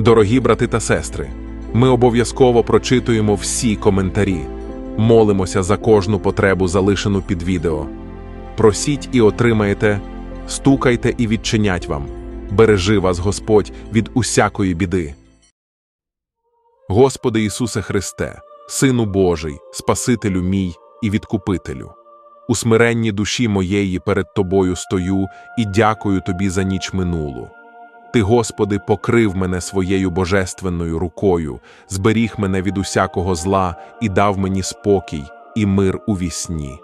Дорогі брати та сестри, ми обов'язково прочитуємо всі коментарі, молимося за кожну потребу, залишену під відео. Просіть і отримаєте, стукайте і відчинять вам. Бережи вас Господь від усякої біди. Господи Ісусе Христе, Сину Божий, Спасителю мій і Відкупителю. У смиренні душі моєї перед Тобою стою і дякую Тобі за ніч минулу. Ти, Господи, покрив мене своєю божественною рукою, зберіг мене від усякого зла і дав мені спокій і мир у вісні.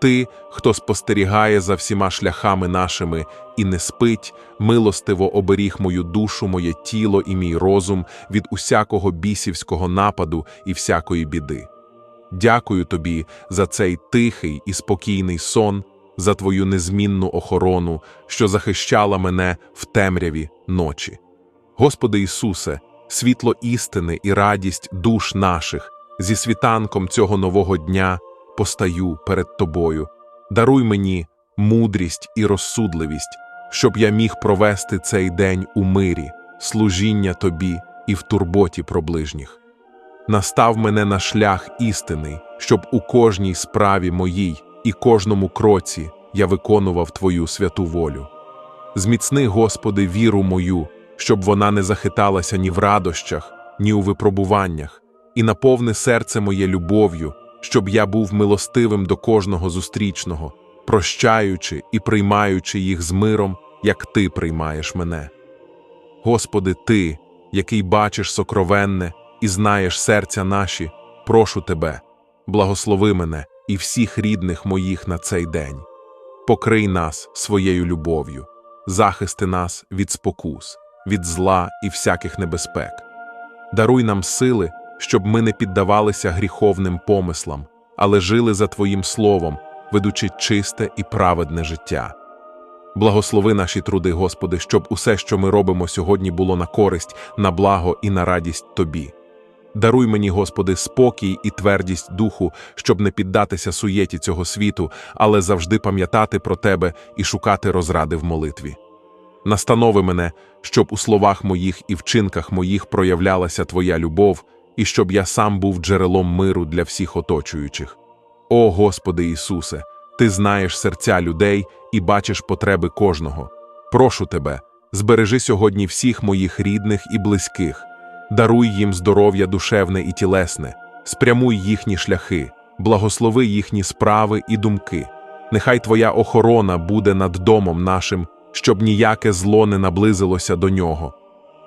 Ти, хто спостерігає за всіма шляхами нашими і не спить, милостиво оберіг мою душу, моє тіло і мій розум від усякого бісівського нападу і всякої біди. Дякую тобі за цей тихий і спокійний сон, за твою незмінну охорону, що захищала мене в темряві ночі. Господи Ісусе, світло істини і радість душ наших, зі світанком цього нового дня постаю перед Тобою. Даруй мені мудрість і розсудливість, щоб я міг провести цей день у мирі, служіння Тобі і в турботі про ближніх. Настав мене на шлях істини, щоб у кожній справі моїй і кожному кроці я виконував Твою святу волю. Зміцни, Господи, віру мою, щоб вона не захиталася ні в радощах, ні у випробуваннях, і наповни серце моє любов'ю, щоб я був милостивим до кожного зустрічного, прощаючи і приймаючи їх з миром, як Ти приймаєш мене. Господи, Ти, який бачиш сокровенне і знаєш серця наші, прошу Тебе, благослови мене і всіх рідних моїх на цей день. Покрий нас своєю любов'ю, захисти нас від спокус, від зла і всяких небезпек. Даруй нам сили, щоб ми не піддавалися гріховним помислам, але жили за Твоїм словом, ведучи чисте і праведне життя. Благослови наші труди, Господи, щоб усе, що ми робимо сьогодні, було на користь, на благо і на радість Тобі. Даруй мені, Господи, спокій і твердість духу, щоб не піддатися суєті цього світу, але завжди пам'ятати про Тебе і шукати розради в молитві. Настанови мене, щоб у словах моїх і вчинках моїх проявлялася Твоя любов, і щоб я сам був джерелом миру для всіх оточуючих. О Господи Ісусе, Ти знаєш серця людей і бачиш потреби кожного. Прошу Тебе, збережи сьогодні всіх моїх рідних і близьких, даруй їм здоров'я душевне і тілесне, спрямуй їхні шляхи, благослови їхні справи і думки. Нехай Твоя охорона буде над домом нашим, щоб ніяке зло не наблизилося до нього.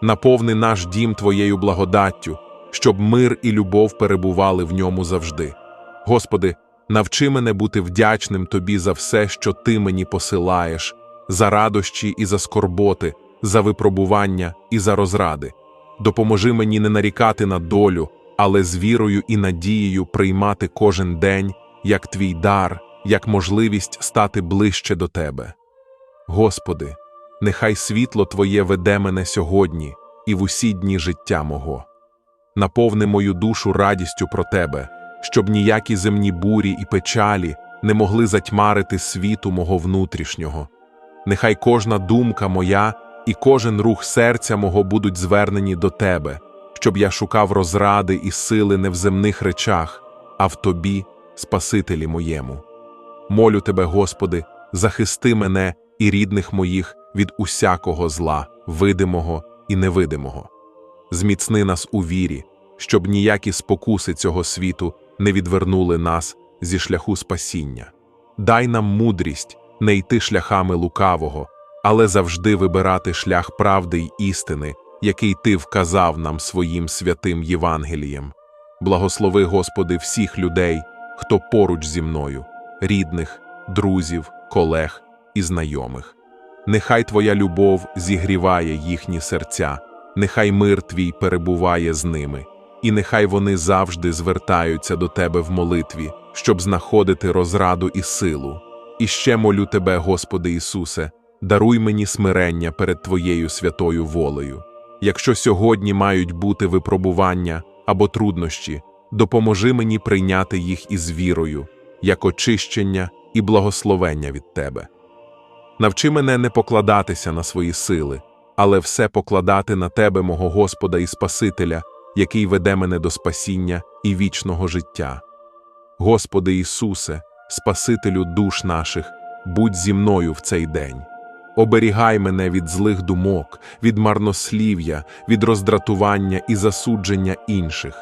Наповни наш дім Твоєю благодаттю, щоб мир і любов перебували в ньому завжди. Господи, навчи мене бути вдячним Тобі за все, що Ти мені посилаєш, за радощі і за скорботи, за випробування і за розради. Допоможи мені не нарікати на долю, але з вірою і надією приймати кожен день як твій дар, як можливість стати ближче до Тебе. Господи, нехай світло Твоє веде мене сьогодні і в усі дні життя мого. Наповни мою душу радістю про Тебе, щоб ніякі земні бурі і печалі не могли затьмарити світу мого внутрішнього. Нехай кожна думка моя і кожен рух серця мого будуть звернені до Тебе, щоб я шукав розради і сили не в земних речах, а в Тобі, Спасителі моєму. Молю Тебе, Господи, захисти мене і рідних моїх від усякого зла, видимого і невидимого. Зміцни нас у вірі, щоб ніякі спокуси цього світу не відвернули нас зі шляху спасіння. Дай нам мудрість не йти шляхами лукавого, але завжди вибирати шлях правди й істини, який Ти вказав нам своїм святим Євангелієм. Благослови, Господи, всіх людей, хто поруч зі мною, рідних, друзів, колег і знайомих. Нехай Твоя любов зігріває їхні серця, нехай мир Твій перебуває з ними, і нехай вони завжди звертаються до Тебе в молитві, щоб знаходити розраду і силу. І ще молю Тебе, Господи Ісусе, даруй мені смирення перед Твоєю святою волею. Якщо сьогодні мають бути випробування або труднощі, допоможи мені прийняти їх із вірою, як очищення і благословення від Тебе. Навчи мене не покладатися на свої сили, але все покладати на Тебе, мого Господа і Спасителя, який веде мене до спасіння і вічного життя. Господи Ісусе, Спасителю душ наших, будь зі мною в цей день. Оберігай мене від злих думок, від марнослів'я, від роздратування і засудження інших.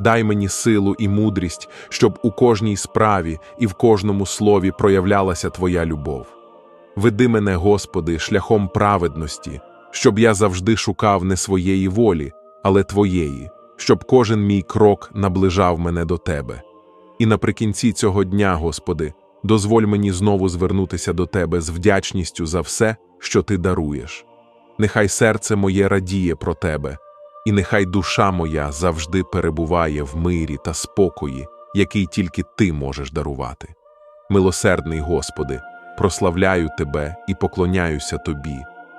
Дай мені силу і мудрість, щоб у кожній справі і в кожному слові проявлялася Твоя любов. Веди мене, Господи, шляхом праведності, щоб я завжди шукав не своєї волі, але Твоєї, щоб кожен мій крок наближав мене до Тебе. І наприкінці цього дня, Господи, дозволь мені знову звернутися до Тебе з вдячністю за все, що Ти даруєш. Нехай серце моє радіє про Тебе, і нехай душа моя завжди перебуває в мирі та спокої, який тільки Ти можеш дарувати. Милосердний Господи, прославляю Тебе і поклоняюся Тобі,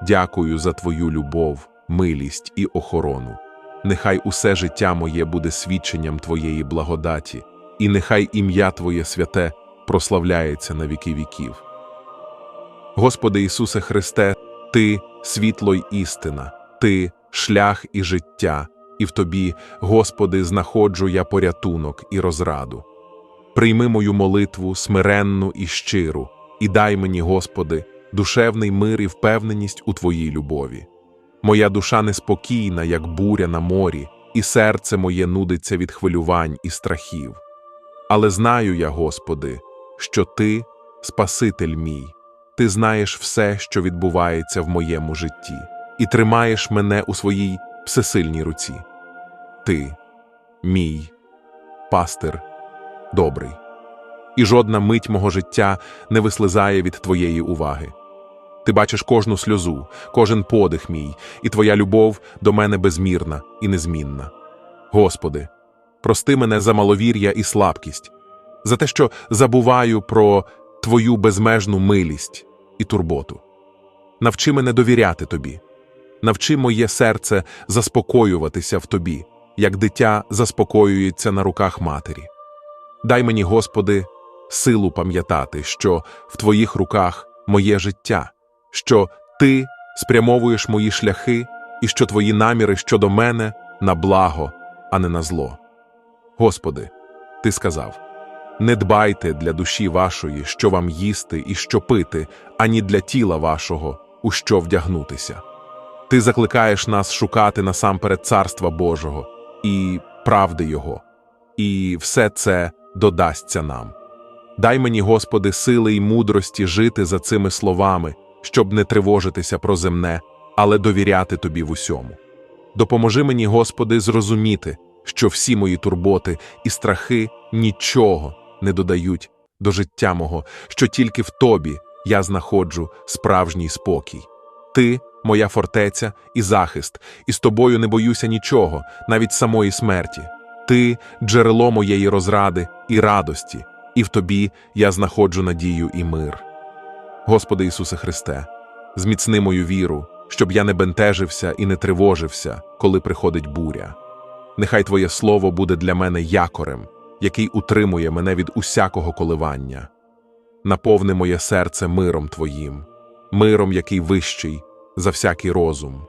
дякую за Твою любов, милість і охорону. Нехай усе життя моє буде свідченням Твоєї благодаті, і нехай ім'я Твоє святе прославляється на віки віків. Господи Ісусе Христе, Ти світло й істина, Ти шлях і життя, і в Тобі, Господи, знаходжу я порятунок і розраду. Прийми мою молитву смиренну і щиру, і дай мені, Господи, душевний мир і впевненість у Твоїй любові. Моя душа неспокійна, як буря на морі, і серце моє нудиться від хвилювань і страхів. Але знаю я, Господи, що Ти Спаситель мій, Ти знаєш все, що відбувається в моєму житті, і тримаєш мене у своїй всесильній руці. Ти, мій пастир, добрий, і жодна мить мого життя не вислизає від Твоєї уваги. Ти бачиш кожну сльозу, кожен подих мій, і Твоя любов до мене безмірна і незмінна. Господи, прости мене за маловір'я і слабкість, за те, що забуваю про Твою безмежну милість і турботу. Навчи мене довіряти Тобі, навчи моє серце заспокоюватися в Тобі, як дитя заспокоюється на руках матері. Дай мені, Господи, силу пам'ятати, що в Твоїх руках моє життя, що Ти спрямовуєш мої шляхи і що Твої наміри щодо мене на благо, а не на зло. Господи, Ти сказав не дбайте для душі вашої, що вам їсти і що пити, ані для тіла вашого, у що вдягнутися. Ти закликаєш нас шукати насамперед Царства Божого і правди Його, і все це додасться нам. Дай мені, Господи, сили й мудрості жити за цими словами, щоб не тривожитися про земне, але довіряти Тобі в усьому. Допоможи мені, Господи, зрозуміти, що всі мої турботи і страхи нічого не додають до життя мого, що тільки в Тобі я знаходжу справжній спокій. Ти моя фортеця і захист, і з тобою не боюся нічого, навіть самої смерті. Ти джерело моєї розради і радості, і в тобі я знаходжу надію і мир. Господи Ісусе Христе, зміцни мою віру, щоб я не бентежився і не тривожився, коли приходить буря. Нехай Твоє Слово буде для мене якорем, який утримує мене від усякого коливання. Наповни моє серце миром Твоїм, миром, який вищий за всякий розум,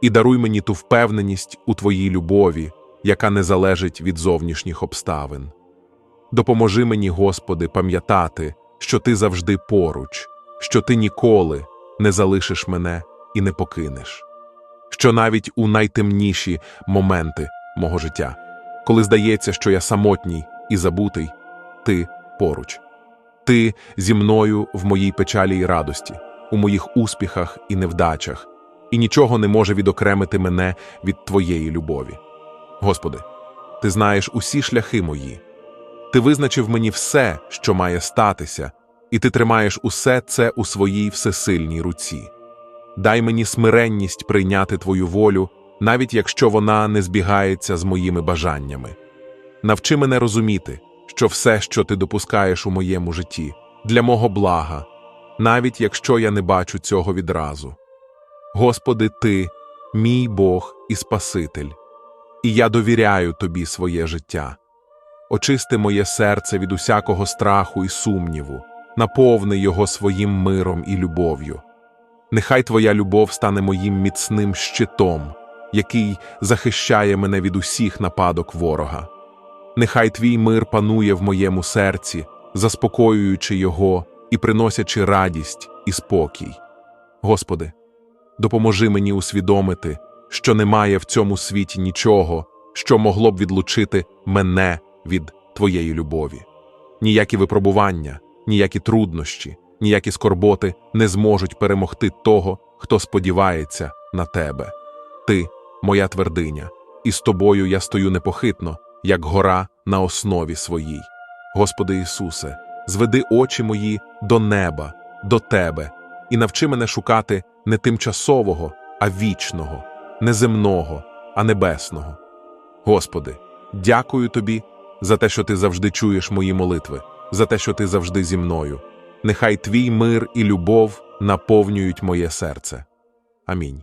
і даруй мені ту впевненість у Твоїй любові, яка не залежить від зовнішніх обставин. Допоможи мені, Господи, пам'ятати, що Ти завжди поруч, що Ти ніколи не залишиш мене і не покинеш, що навіть у найтемніші моменти мого життя, коли здається, що я самотній і забутий, Ти поруч, Ти зі мною в моїй печалі і радості, у моїх успіхах і невдачах, і нічого не може відокремити мене від Твоєї любові. Господи, Ти знаєш усі шляхи мої. Ти визначив мені все, що має статися, і ти тримаєш усе це у своїй всесильній руці. Дай мені смиренність прийняти Твою волю, навіть якщо вона не збігається з моїми бажаннями. Навчи мене розуміти, що все, що ти допускаєш у моєму житті, для мого блага, навіть якщо я не бачу цього відразу. Господи, Ти, мій Бог і Спаситель, і я довіряю Тобі своє життя. Очисти моє серце від усякого страху і сумніву, наповни його своїм миром і любов'ю. Нехай Твоя любов стане моїм міцним щитом, який захищає мене від усіх нападок ворога. Нехай Твій мир панує в моєму серці, заспокоюючи його і приносячи радість і спокій. Господи, допоможи мені усвідомити, що немає в цьому світі нічого, що могло б відлучити мене від Твоєї любові. Ніякі випробування, ніякі труднощі, ніякі скорботи не зможуть перемогти того, хто сподівається на Тебе. Ти моя твердиня, і з тобою я стою непохитно, як гора на основі своїй. Господи Ісусе, зведи очі мої до неба, до Тебе, і навчи мене шукати не тимчасового, а вічного, не земного, а небесного. Господи, дякую Тобі за те, що Ти завжди чуєш мої молитви, за те, що Ти завжди зі мною. Нехай Твій мир і любов наповнюють моє серце. Амінь.